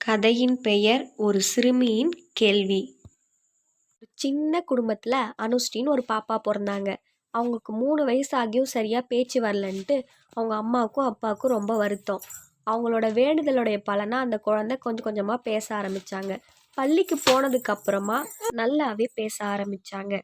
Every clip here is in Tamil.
கதையின் பெயர் ஒரு சிறுமியின் கேள்வி. ஒரு சின்ன குடும்பத்தில் அனுஷ்டின்னு ஒரு பாப்பா பிறந்தாங்க. அவங்களுக்கு மூணு வயசு ஆகியும் சரியாக பேச்சு வரலன்ட்டு அவங்க அம்மாவுக்கும் அப்பாவுக்கும் ரொம்ப வருத்தம். அவங்களோட வேண்டுதலுடைய பலனாக அந்த குழந்தை கொஞ்சம் கொஞ்சமாக பேச ஆரம்பித்தாங்க பள்ளிக்கு போனதுக்கு அப்புறமா நல்லாவே பேச ஆரம்பித்தாங்க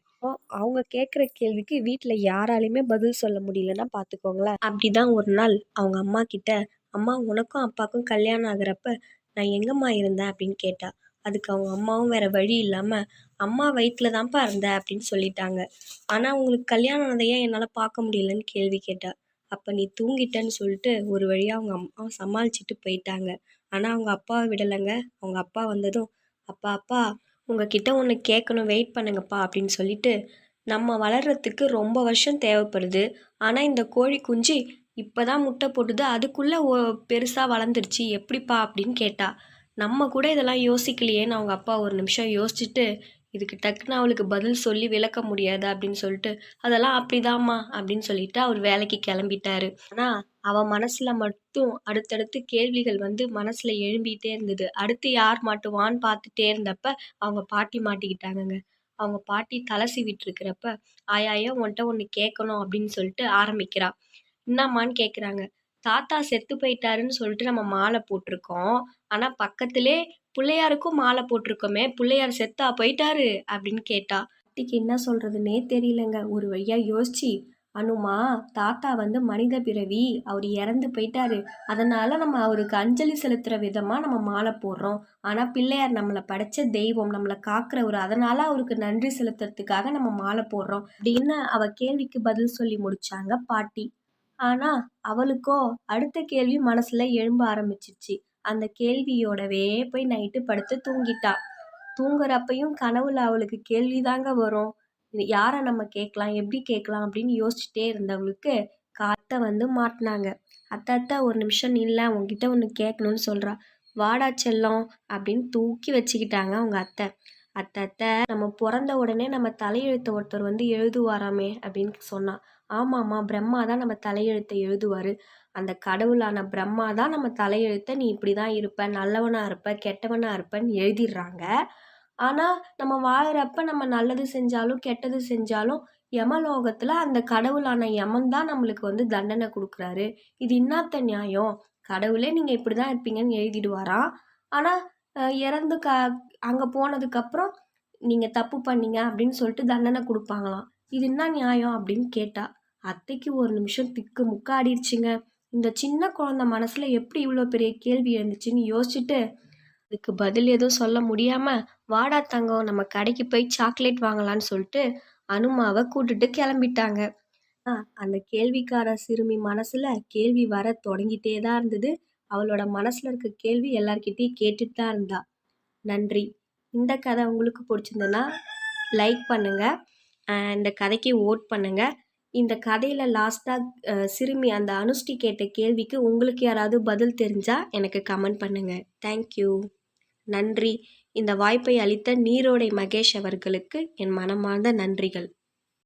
அவங்க கேட்குற கேள்விக்கு வீட்டில் யாராலையுமே பதில் சொல்ல முடியலன்னா பார்த்துக்கோங்களேன் அப்படிதான் ஒரு நாள் அவங்க அம்மா கிட்ட அம்மா உனக்கும் அப்பாவுக்கும் கல்யாணம் ஆகுறப்ப நான் எங்கேம்மா இருந்தேன் அப்படின்னு கேட்டா அதுக்கு அவங்க அம்மாவும் வேறு வழி இல்லாமல் அம்மா வயிற்றுல தான்ப்பா இருந்தேன் அப்படின்னு சொல்லிட்டாங்க. ஆனால் உங்களுக்கு கல்யாணம் ஆனதையே என்னால் பார்க்க முடியலன்னு கேள்வி கேட்டா அப்போ நீ தூங்கிட்டேன்னு சொல்லிட்டு ஒரு வழியாக அவங்க அம்மா சமாளிச்சுட்டு போயிட்டாங்க. ஆனால் அவங்க அப்பாவை விடலைங்க. அவங்க அப்பா வந்ததும் அப்பா அப்பா உங்ககிட்ட ஒன்று கேட்கணும். வெயிட் பண்ணுங்கப்பா அப்படின்னு சொல்லிட்டு நம்ம வளர்கிறதுக்கு ரொம்ப வருஷம் தேவைப்படுது. ஆனால் இந்த கோழி குஞ்சு இப்போ தான் முட்டை போட்டுது. அதுக்குள்ளே ஓ பெருசாக வளர்ந்துருச்சு. எப்படிப்பா அப்படின்னு கேட்டா நம்ம கூட இதெல்லாம் யோசிக்கலையேன்னு அவங்க அப்பா ஒரு நிமிஷம் யோசிச்சுட்டு இதுக்கு டக்குன்னு அவளுக்கு பதில் சொல்லி விளக்க முடியாது அப்படின்னு சொல்லிட்டு அதெல்லாம் அப்படிதாம்மா அப்படின்னு சொல்லிட்டு அவர் வேலைக்கு கிளம்பிட்டாரு. ஆனால் அவன் மனசில் மட்டும் அடுத்தடுத்து கேள்விகள் வந்து மனசில் எழும்பிகிட்டே இருந்தது. அடுத்து யார் மாட்டுவான்னு பார்த்துட்டே இருந்தப்ப அவங்க பாட்டி மாட்டிக்கிட்டாங்கங்க. அவங்க பாட்டி தலசி விட்டுருக்கிறப்ப ஆயாயா உன்கிட்ட ஒன்று கேட்கணும்? அப்படின்னு சொல்லிட்டு ஆரம்பிக்கிறா. என்னம்மான்னு கேட்குறாங்க தாத்தா செத்து போயிட்டாருன்னு சொல்லிட்டு நம்ம மாலை போட்டிருக்கோம். ஆனால் பக்கத்திலே பிள்ளையாருக்கும் மாலை போட்டிருக்கோமே பிள்ளையார் செத்தா போயிட்டாரு அப்படின்னு கேட்டா. பாட்டிக்கு என்ன சொல்கிறதுனே தெரியலங்க. ஒரு வழியாக யோசிச்சு அனுமா தாத்தா வந்து மனித பிறவி அவர் இறந்து போயிட்டாரு. அதனால நம்ம அவருக்கு அஞ்சலி செலுத்துகிற விதமாக நம்ம மாலை போடுறோம். ஆனால் பிள்ளையார் நம்மளை படைச்ச தெய்வம் நம்மளை காக்கிறவர். அதனால அவருக்கு நன்றி செலுத்துறதுக்காக நம்ம மாலை போடுறோம் அப்படின்னு அவ கேள்விக்கு பதில் சொல்லி முடிச்சாங்க பாட்டி. ஆனால் அவளுக்கோ அடுத்த கேள்வி மனசில் எழும்ப ஆரம்பிச்சிச்சு. அந்த கேள்வியோடவே போய் நைட்டு படுத்து தூங்கிட்டா. தூங்குறப்பையும் கனவுல அவளுக்கு கேள்வி தாங்க வரும். யாரை நம்ம கேட்கலாம்? எப்படி கேட்கலாம்? அப்படின்னு யோசிச்சுட்டே இருந்தவளுக்கு காத்தை வந்து மாட்டினாங்க. அத்தை அத்தை ஒரு நிமிஷம் இல்லை உங்ககிட்ட ஒன்று கேட்கணும்னு சொல்கிறா வாடா செல்லம் அப்படின்னு தூக்கி வச்சுக்கிட்டாங்க அவங்க அத்தை. அத்தை நம்ம பிறந்த உடனே நம்ம தலையெழுத்த ஒருத்தர் வந்து எழுதுவாராமே அப்படின்னு சொன்னான் ஆமாம்மா பிரம்மா தான் நம்ம தலையெழுத்தை எழுதுவார். அந்த கடவுளான பிரம்மா தான் நம்ம தலையெழுத்தை நீ இப்படி தான் இருப்ப நல்லவனாக இருப்ப கெட்டவனாக இருப்பன்னு எழுதிடுறாங்க. ஆனால் நம்ம வாழ்கிறப்ப நம்ம நல்லது செஞ்சாலும் கெட்டது செஞ்சாலும் யமலோகத்தில் அந்த கடவுளான யமன் தான் நம்மளுக்கு வந்து தண்டனை கொடுக்குறாரு. இது இன்னாத்த நியாயம்? கடவுளே நீங்கள் இப்படி தான் இருப்பீங்கன்னு எழுதிடுவாராம். ஆனால் இறந்து க அங்கே போனதுக்கப்புறம் நீங்கள் தப்பு பண்ணீங்க அப்படின்னு சொல்லிட்டு தண்டனை கொடுப்பாங்களாம். இது என்ன நியாயம் அப்படின்னு கேட்டா அத்தைக்கு ஒரு நிமிஷம் திக்கு முக்காடிடுச்சுங்க இந்த சின்ன குழந்த மனசில் எப்படி இவ்வளோ பெரிய கேள்வி இருந்துச்சுன்னு யோசிச்சுட்டு அதுக்கு பதில் எதுவும் சொல்ல முடியாமல் வாடா தங்கம் நம்ம கடைக்கு போய் சாக்லேட் வாங்கலான்னு சொல்லிட்டு அனுமாவை கூட்டுட்டு கிளம்பிட்டாங்க. அந்த கேள்விக்கார சிறுமி மனசில் கேள்வி வர தொடங்கிட்டே தான் இருந்தது. அவளோட மனசில் இருக்க கேள்வி எல்லார்கிட்டையும் கேட்டுட்டு தான் இருந்தாள் நன்றி. இந்த கதை உங்களுக்கு பிடிச்சிருந்ததுன்னா லைக் பண்ணுங்கள் இந்த கதைக்கு ஓட் பண்ணுங்கள் இந்த கதையில் லாஸ்ட்டாக சிறுமி அந்த அனுஷ்டி கேட்ட கேள்விக்கு உங்களுக்கு யாராவது பதில் தெரிஞ்சால் எனக்கு கமெண்ட் பண்ணுங்கள் தேங்க்யூ நன்றி. இந்த வாய்ப்பை அளித்த நீரோடை மகேஷ் அவர்களுக்கு என் மனமார்ந்த நன்றிகள்.